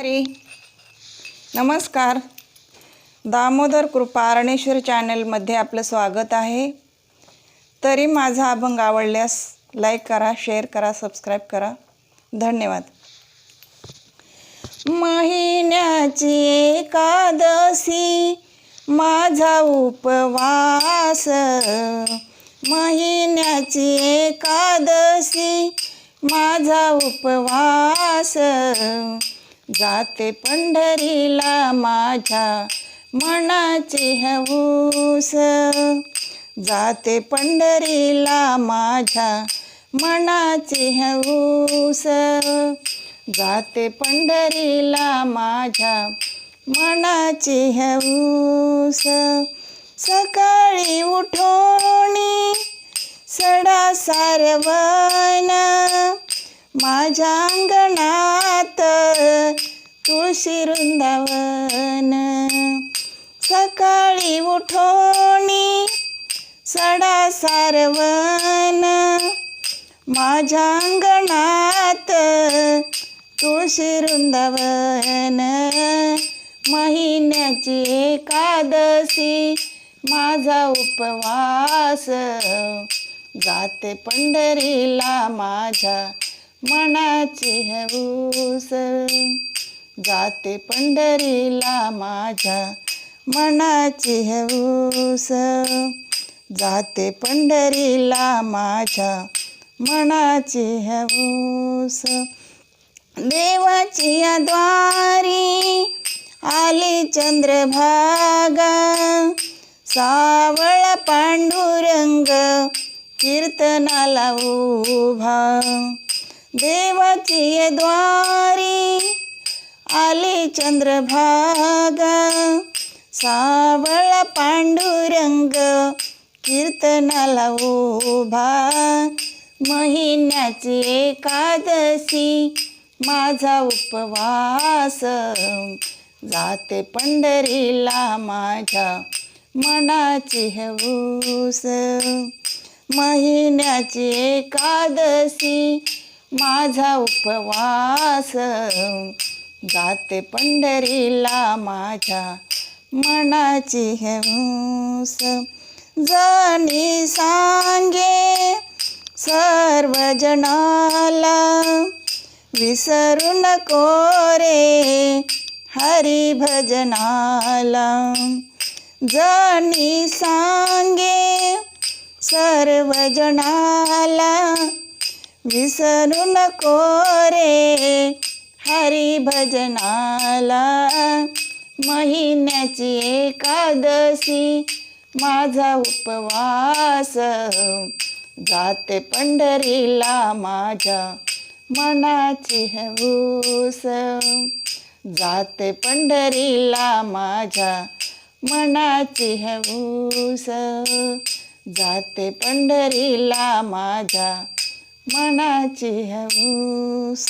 हरी। नमस्कार। दामोदर कृपा अरणेश्वर चॅनलमध्ये आपलं स्वागत आहे. तरी माझा अभंग आवडल्यास लाईक करा शेअर करा सबस्क्राईब करा. धन्यवाद. महिन्याची एकादशी माझा उपवास. महिन्याची एकादशी माझा उपवास. जाते पंढरीला माझ्या मनाची हऊस जाते पंढरीला माझ्या मनाची हऊस जाते पंढरीला माझ्या मनाची हऊस सकाळी उठोणी सडा सारवण माझ्या अंगणात तुळशी वृंदावन सकाळी उठोणी सडा सारवण. माझ्या अंगणात तुळशी वृंदावन महिन्याची एकादशी माझा उपवास. जाते पंढरीला माझ्या मनाची हऊस. जाते पंढरीला माझ्या मनाची हौस जाते पंढरीला माझ्या मनाची हौस देवाची द्वारी आली चंद्रभागा. सावळ पांडुरंग कीर्तनाला उभा. देवाची द्वारी आले चंद्रभागा सावळ पांडुरंग कीर्तनाला उभा. महिन्याची एकादशी माझा उपवास. जाते पंढरीला माझ्या मनाची हऊस महिन्याची एकादशी माझा उपवास. जाते पंढरीला माझ्या मनाची हऊस जणी सांगे सर्व जनाला विसरू नको रे हरी भजनाला जणी सांगे सर्व जनाला विसरू नको रे हरी भजनाला महिन्याची एकादशी. माझा उपवास जाते पंढरीला माझ्या मनाची हऊस जाते पंढरीला माझ्या मनाची हऊस जाते पंढरीला माझ्या मनाची हऊस